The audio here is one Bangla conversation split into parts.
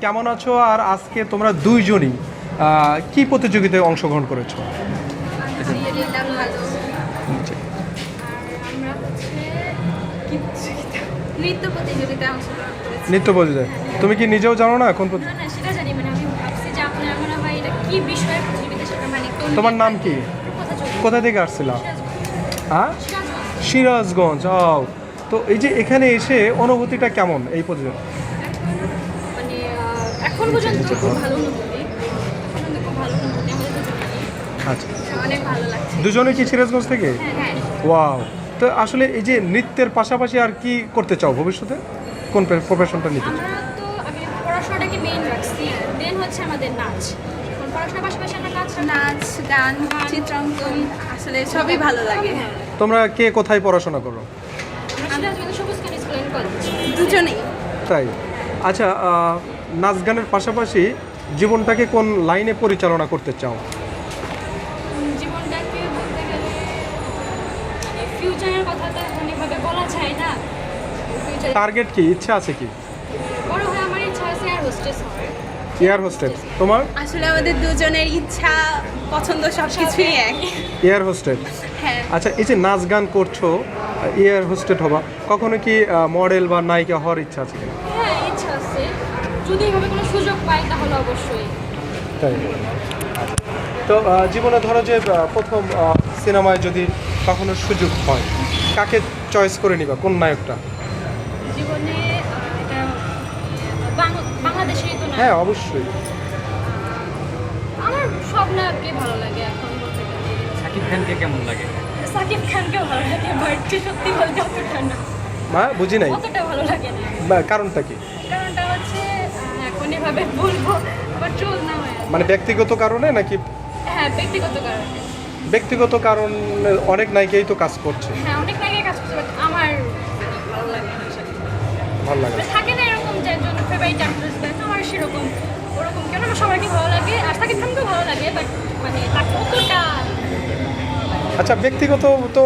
কেমন আছো? আর আজকে তোমরা দুইজনই আহ, কি প্রতিযোগিতায় অংশগ্রহণ করেছ? আলহামদুলিল্লাহ ভালো জি। আমরা হচ্ছে কি প্রতিযোগিতা? নৃত্য প্রতিযোগিতায়? নৃত্য প্রতিযোগিতায় তুমি কি নিজেও জানো না কোন সেটা জানি মানে আমি ভাবছি যে আপনারা মনে এটা কি বিষয়ের প্রতিযোগিতা সেটা মানে তোমার নাম কি? কোথা থেকে আসছিলা? হ্যাঁ? সিরাজগঞ্জ। ও। তো এই যে এখানে এসে অনুভূতিটা কেমন এই প্রতিযোগিতা এখন পর্যন্ত খুব ভালো অনুভূতি খুব ভালো অনুভূতি আমাদের আচ্ছা। অনেক ভালো লাগছে। দুজনে কি সিরাজগঞ্জ থেকে? হ্যাঁ হ্যাঁ। ওয়াও। তো আসলে এই যে নৃত্যের পাশাপাশি আর কি করতে চাও ভবিষ্যতে? কোন প্রফেশনটা নিতে চাও? আমরা তো আমি পড়াশোনাটাকে মেইন রাখছি। দেন হচ্ছে আমাদের নাচ। এখন পড়াশোনার পাশাপাশি আমরা নাচ নাচ গান চিত্রাঙ্কন আসলে সবই ভালো লাগে। তোমরা কে কোথায় পড়াশোনা করো? আমরা সিরাজগঞ্জ সবুজ খান স্কুল কলেজ দুজনেই। তাই? আচ্ছা নাচ গানের পাশাপাশি জীবনটাকে কোন লাইনে পরিচালনা করতে চাও? জীবনটাকে বলতে গেলে ফিউচারের কথা তো এখন বলা যায় না। টার্গেট কি? ইচ্ছা আছে কি? বড় হয়ে আমার ইচ্ছা আছে এয়ার হোস্টেস হওয়ার। এয়ার হোস্টেস তোমার? আসলে আমাদের দুজনের ইচ্ছা পছন্দ সব কিছুই এক। এয়ার হোস্টেস হ্যাঁ। আচ্ছা এই যে নাচ গান করছ এয়ার হোস্টেড হবা কখনো কি মডেল বা নায়িকা হওয়ার ইচ্ছা আছে কিনা? ইচ্ছা আছে যদি এভাবে কোনো সুযোগ পাই তাহলে অবশ্যই। তাই। তো জীবনে ধরো যে প্রথম সিনেমায় যদি কখনো সুযোগ হয় কাকে চয়েস করে নিবা? কোন নায়কটা? জীবনে তো না হ্যাঁ অবশ্যই। আমার সব নায়ককে ভালো লাগে এখন বলতে গেলে। সাকিব খানকে কেমন লাগে? সাকিব খানকেও ভালো লাগে বাট সত্যি বলতে অতটা না। মা বুঝি নাই? অতটা ভালো লাগে না। কারণটা কি? এভাবে বলব আবার চুল না হয়। মানে ব্যক্তিগত কারণে নাকি? হ্যাঁ ব্যক্তিগত কারণে। ব্যক্তিগত কারণে অনেক নায়িকাই তো কাজ করছে। হ্যাঁ অনেক নায়িকা কাজ করছে বাট আমার ভালো লাগে না ভালো লাগে মানে থাকে না এরকম যে একজন ফেভারিট অ্যাক্ট্রেস আমার সেরকম ওরকম কেন? আমার সবাইকে ভালো লাগে আর সাকিব খানকেও ভালো লাগে বাট মানে তার অতটা আচ্ছা ব্যক্তিগত তো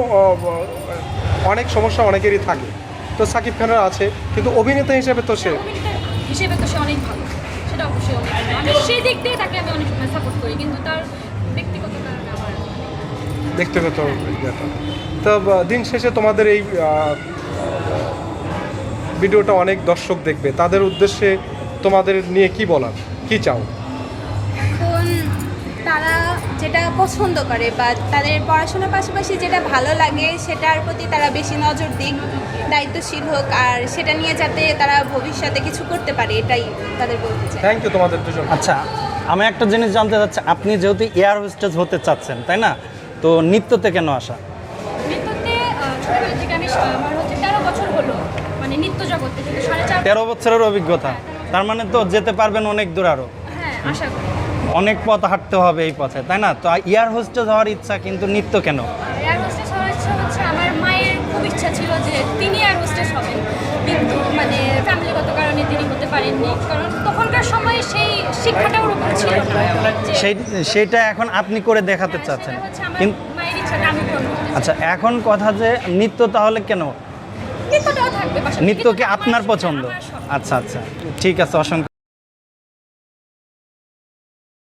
অনেক সমস্যা অনেকেরই থাকে। তো সাকিব খানের আছে কিন্তু অভিনেতা হিসেবে তো সে হিসেবে তো সে অনেক ভালো। সেটা অবশ্যই অনেক আমি সেই দিক দিয়ে তাকে আমি অনেক সময় সাপোর্ট করি কিন্তু তার ব্যক্তিগত কারণে আমার ব্যক্তিগত তো দিন শেষে তোমাদের এই ভিডিওটা অনেক দর্শক দেখবে। তাদের উদ্দেশ্যে তোমাদের নিয়ে কি বলার? কি চাও? তারা যেটা পছন্দ করে বা তাদের পড়াশোনার পাশাপাশি যেটা ভালো লাগে সেটার প্রতি তারা বেশি নজর দিক দায়িত্বশীল হোক আর সেটা নিয়ে যাতে তারা ভবিষ্যতে কিছু করতে পারে এটাই তাদের বলতে চাই। থ্যাংক ইউ তোমাদের দুজন আচ্ছা আমি একটা জিনিস জানতে চাচ্ছি আপনি যেহেতু এয়ার হোস্টেজ হতে চাচ্ছেন তাই না? তো নৃত্যতে কেন আসা? নৃত্যতে ছোটবেলা থেকে আমি আমার হচ্ছে তেরো বছর হলো মানে নৃত্য জগতে থেকে সাড়ে চার তেরো বছরের অভিজ্ঞতা। তার মানে তো যেতে পারবেন অনেক দূর আরও হ্যাঁ আশা করি। অনেক পথ হাঁটতে হবে এই পথে তাই না? তো এয়ার হোস্টেজ হওয়ার ইচ্ছা কিন্তু নৃত্য কেন? এয়ার হোস্টেস হওয়ার ইচ্ছা হচ্ছে আমার মায়ের খুব ইচ্ছা ছিল যে তিনি এয়ার হোস্টেস হবেন। কিন্তু মানে ফ্যামিলিগত কারণে তিনি হতে পারেননি কারণ তখনকার সময়ে সেই শিক্ষাটা ওরকম ছিল না। যে- সেই সেইটা এখন আপনি করে দেখাতে চাচ্ছেন। সেটা হচ্ছে আমার কিন্তু মায়ের ইচ্ছাটা আমি পূরণ করতে চাই। আচ্ছা এখন কথা যে নৃত্য তাহলে কেন? নৃত্যটাও থাকবে পাশাপাশি। নৃত্য কি কিন্তু আমার আপনার পছন্দ? আমার শখ। আচ্ছা আচ্ছা ঠিক আছে অসংখ্য